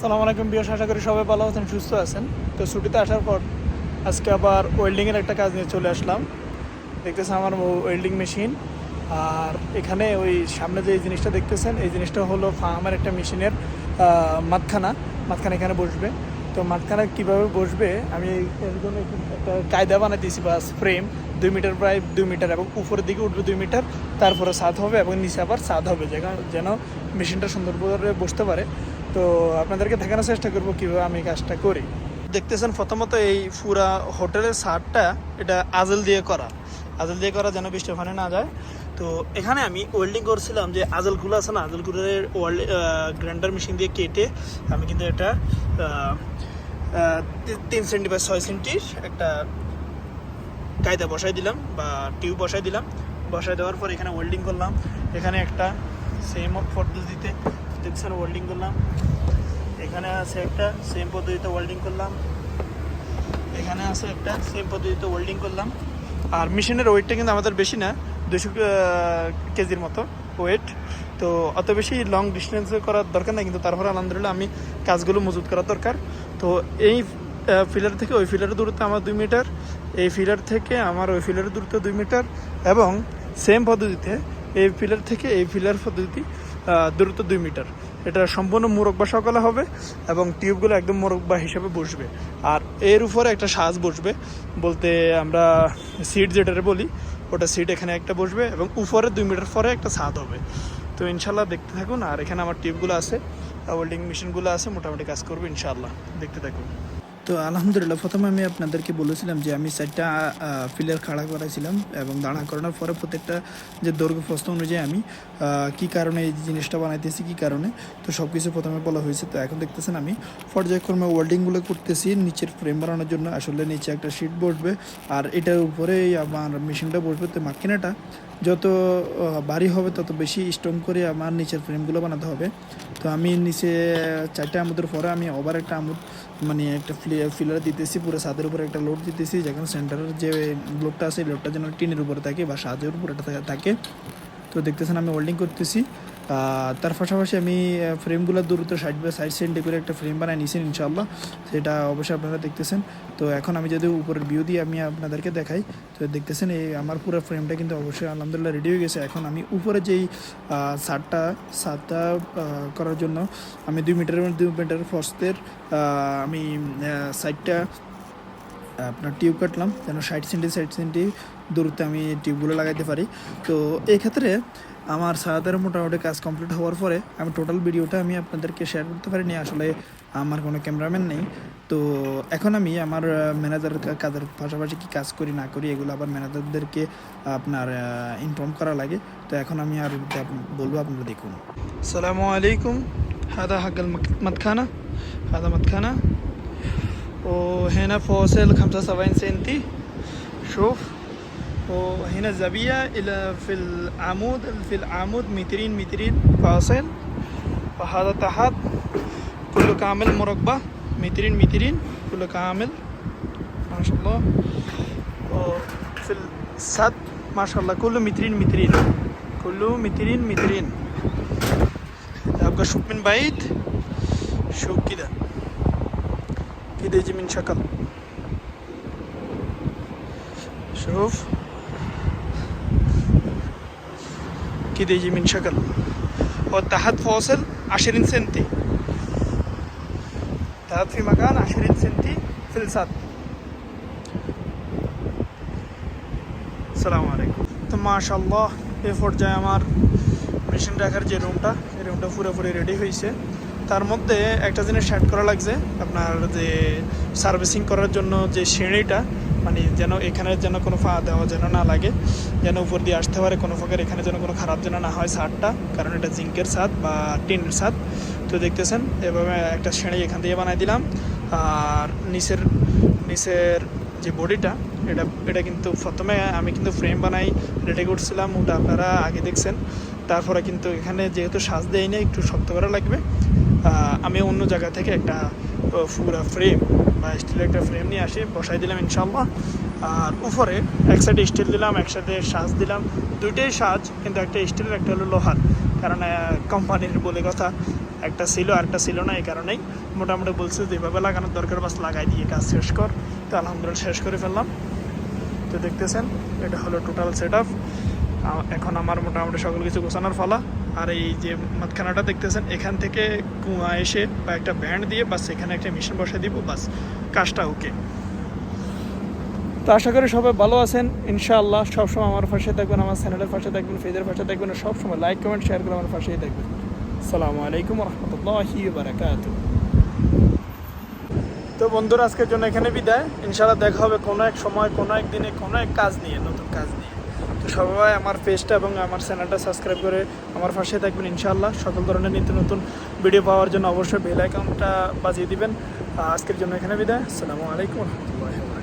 সালাম আলাইকুম বিয়াস আশা করি সবাই ভালো আছেন, সুস্থ আছেন। তো ছুটিতে আসার পর আজকে আবার ওয়েল্ডিংয়ের একটা কাজ নিয়ে চলে আসলাম। দেখতেছেন আমার ওয়েল্ডিং মেশিন আর এখানে ওই সামনে যে জিনিসটা দেখতেছেন, এই জিনিসটা হলো ফার্মের একটা মেশিনের মাঝখানা। মাঝখানে এখানে বসবে। তো মাঝখানে কীভাবে বসবে, আমি এর জন্য একটা কায়দা বানিয়ে দিয়েছি, বাস ফ্রেম দুই মিটার প্রায় দুই মিটার এবং উপরের দিকে উঠবে দুই মিটার তারপরে ছাদ হবে এবং নিচে আবার ছাদ হবে যেন মেশিনটা সুন্দরভাবে বসতে পারে। তো আপনাদেরকে দেখানোর চেষ্টা করব কীভাবে আমি কাজটা করি। দেখতেছেন প্রথমত এই পুরা হোটেলের ছাদটা এটা আজল দিয়ে করা। আজল দিয়ে করা যেন বৃষ্টি ওখানে না যায়। তো এখানে আমি ওয়েল্ডিং করছিলাম যে আজলগুলো আছে না, আজলগুলোর ওয়ার্ল্ড গ্রাইন্ডার মেশিন দিয়ে কেটে আমি কিন্তু এটা তিন সেন্টি বা ছয় সেন্টির একটা কায়দা বসাই দিলাম বা টিউব বসাই দিলাম। বসাই দেওয়ার পর এখানে ওয়েল্ডিং করলাম। এখানে একটা সেম পদ্ধতিতে দেখছেন ওয়েল্ডিং করলাম। এখানে আছে একটা সেম পদ্ধতিতে ওয়েল্ডিং করলাম। এখানে আছে একটা সেম পদ্ধতিতে ওয়েল্ডিং করলাম। আর মেশিনের ওয়েটটা কিন্তু আমাদের বেশি না দুশো কেজির মতো ওয়েট তো অত বেশি লং ডিস্টেন্স করার দরকার নাই, কিন্তু তারপরে আলহামদুলিল্লাহ আমি কাজগুলো মজুত করার দরকার। তো এই ফিলার থেকে ওই ফিলারের দূরত্ব আমার দুই মিটার এই ফিলার থেকে আমার ওই ফিলারের দূরত্ব দুই মিটার এবং সেম পদ্ধতিতে এই ফিলার থেকে এই ফিলার পদ্ধতি দূরত্ব দুই মিটার। এটা সম্পূর্ণ মোরব্বা সকালে হবে এবং টিউবগুলো একদম মোরব্বা হিসাবে বসবে। আর এর উপরে একটা সাজ বসবে। বলতে আমরা সিট যেটারে বলি, ওটা সিট এখানে একটা বসবে এবং উপরে দুই মিটার পরে একটা ছাদ হবে। তো ইনশাল্লাহ দেখতে থাকুন। আর এখানে আমার টিউবগুলো আছে ওয়েল্ডিং মেশিনগুলো আছে, মোটামুটি কাজ করবে ইনশাল্লাহ দেখতে থাকুন। তো আলহামদুলিল্লাহ, প্রথমে আমি আপনাদেরকে বলেছিলাম যে আমি চারটা ফিলের খাড়া করাইছিলাম এবং দাঁড়া করানোর পরে প্রত্যেকটা যে দৈর্ঘ্য প্রস্থ অনুযায়ী আমি কি কারণে এই জিনিসটা বানাইতেছি, কি কারণে, তো সব কিছু প্রথমে বলা হয়েছে। তো এখন দেখতেছেন আমি পর্যায়ক্রমে ওয়েল্ডিংগুলো করতেছি নিচের ফ্রেম বানানোর জন্য। আসলে নিচে একটা শিট বসবে আর এটার উপরেই আমার মেশিনটা বসবে। তো মাকিনাটা যত বাড়ি হবে, তত বেশি স্ট্রং করে আমার নিচের ফ্রেমগুলো বানাতে হবে। তো আমি নিচে চারটা আমুদের পরে আমি ওভার একটা আমুদ মানে একটা ফিলার দিতেছি, পুরো ছাদের উপরে একটা লোড দিতেছি, যেখানে সেন্টারের যে লোডটা আছে লোডটা যেন টিনের উপরে থাকে বা ছাদের উপরে থাকে। তো দেখতেছেন আমি ওল্ডিং করতেছি। তার পাশাপাশি আমি ফ্রেমগুলো দূরত্ব সাইড বাই সাইড সেন্টি করে একটা ফ্রেম বানাই নিয়েছি ইনশাল্লাহ সেটা অবশ্যই আপনারা দেখতেছেন। তো এখন আমি যদি উপরের ভিউ দিয়ে আমি আপনাদেরকে দেখাই, তো দেখতেছেন এই আমার পুরো ফ্রেমটা কিন্তু অবশ্যই আলহামদুলিল্লাহ রেডি হয়ে গেছে। এখন আমি উপরে যেই সারটা সারটা করার জন্য আমি দুই মিটারের দুই মিটার ফস্টের আমি সাইডটা আপনার টিউব কাটলাম। যেন ষাট সেন্টি ষাট সেন্টি দূরত্বে আমি টিউবগুলো লাগাইতে পারি। তো এই ক্ষেত্রে আমার সারাদের মোটামুটি কাজ কমপ্লিট হওয়ার পরে আমি টোটাল ভিডিওটা আমি আপনাদেরকে শেয়ার করতে পারিনি আসলে আমার কোনো ক্যামেরাম্যান নেই তো এখন আমি আমার ম্যানেজার কাজের পাশাপাশি কি কাজ করি না করি এগুলো আবার ম্যানেজারদেরকে আপনার ইনফর্ম করা লাগে তো এখন আমি আর বলবো আপনারা দেখুন السلام عليكم هذا حق المدخنة هذا مدخنة وهنا فاصل 75 سنتي شوف وهنا الزاوية إلى في العمود في العمود مترين مترين فاصل. وهذا تحت كله كامل مربع مترين مترين كله كامل. ما شاء الله. وفي السد ما شاء الله كله مترين مترين. كله مترين مترين. ابقى شوف من بعيد شوف كده. كده يجي من شكل. شوف. كده يجي من شكل والتحت فاصل عشرين سنتي تحت في مكان عشرين سنتي في السد السلام عليكم তো মাশাল্লাহ এ পর্যায়ে আমার মেশিন রাখার যে রুমটা এই রুমটা পুরোপুরি রেডি হয়েছে তার মধ্যে একটা জিনিস অ্যাড করা লাগছে আপনার যে সার্ভিসিং করার জন্য যে সিঁড়িটা মানে যেন এখানে যেন কোনো ফা দেওয়া যেন না লাগে, যেন উপর দিয়ে আসতে পারে কোনো প্রকার, এখানে যেন কোনো খারাপ যেন না হয় ছাদটা কারণ এটা জিঙ্কের ছাদ বা টিনের ছাদ তো দেখতেছেন, এভাবে একটা সিঁড়ি এখান থেকে বানাই দিলাম। আর নিচের নিচের যে বডিটা, এটা এটা কিন্তু প্রথমে আমি কিন্তু ফ্রেম বানাই রেডি করছিলাম, ওটা আপনারা আগে দেখছেন। তারপরে কিন্তু এখানে যেহেতু সাজ দেয় না একটু শক্ত করা লাগবে। আমি অন্য জায়গা থেকে একটা পুরা ফ্রেম বা স্টিলের একটা ফ্রেম নিয়ে আসি, বসাই দিলাম ইনশাল্লাহ আর উপরে এক সাইডে স্টিল দিলাম এক সাইডে সাজ দিলাম। দুইটাই সাজ, কিন্তু একটা স্টিলের একটা হলো লোহার। কারণ কোম্পানির বলে কথা, একটা ছিল আর একটা ছিল না এই কারণেই। মোটামুটি বলছে যেভাবে লাগানোর দরকার, বাস লাগাই দিয়ে কাজ শেষ কর। তো আলহামদুলিল্লাহ শেষ করে ফেললাম। তো দেখতেছেন, এটা হলো টোটাল সেট আপ এখন আমার মোটামুটি সকল কিছু গোছানোর ফলা আর এই যে মাঝখানাটা দেখতেছেন, এখান থেকে কুয়া এসে বা একটা ব্যান্ড দিয়ে বাস, এখানে একটা মেশিন বসে দিব, বাস, কাজটা ওকে। তো আশা করি সবাই ভালো আছেন, ইনশাআল্লাহ সবসময় আমার পাশে থাকবেন, আমার চ্যানেলের পাশে থাকবেন, ফেজের পাশে থাকবেন সবসময় লাইক, কমেন্ট শেয়ার করে আমার পাশেই থাকবেন। আসসালামু আলাইকুম রহমতুল্লাহি বারাকাতুহ তো বন্ধুরা, আজকের জন্য এখানে বিদায়। ইনশাআল্লাহ দেখা হবে কোনো এক সময়, কোনো এক দিনে, কোনো এক কাজ নিয়ে, নতুন কাজ নিয়ে। সবাই আমার পেজটা এবং আমার চ্যানেলটা সাবস্ক্রাইব করে আমার পাশে থাকবেন ইনশাআল্লাহ। সকল ধরনের নিত্য নতুন ভিডিও পাওয়ার জন্য অবশ্যই বেল অ্যাকাউন্টটা বাজিয়ে দিবেন। আজকের জন্য এখানে বিদায়। আসসালামু আলাইকুম রহমতুল্লাহ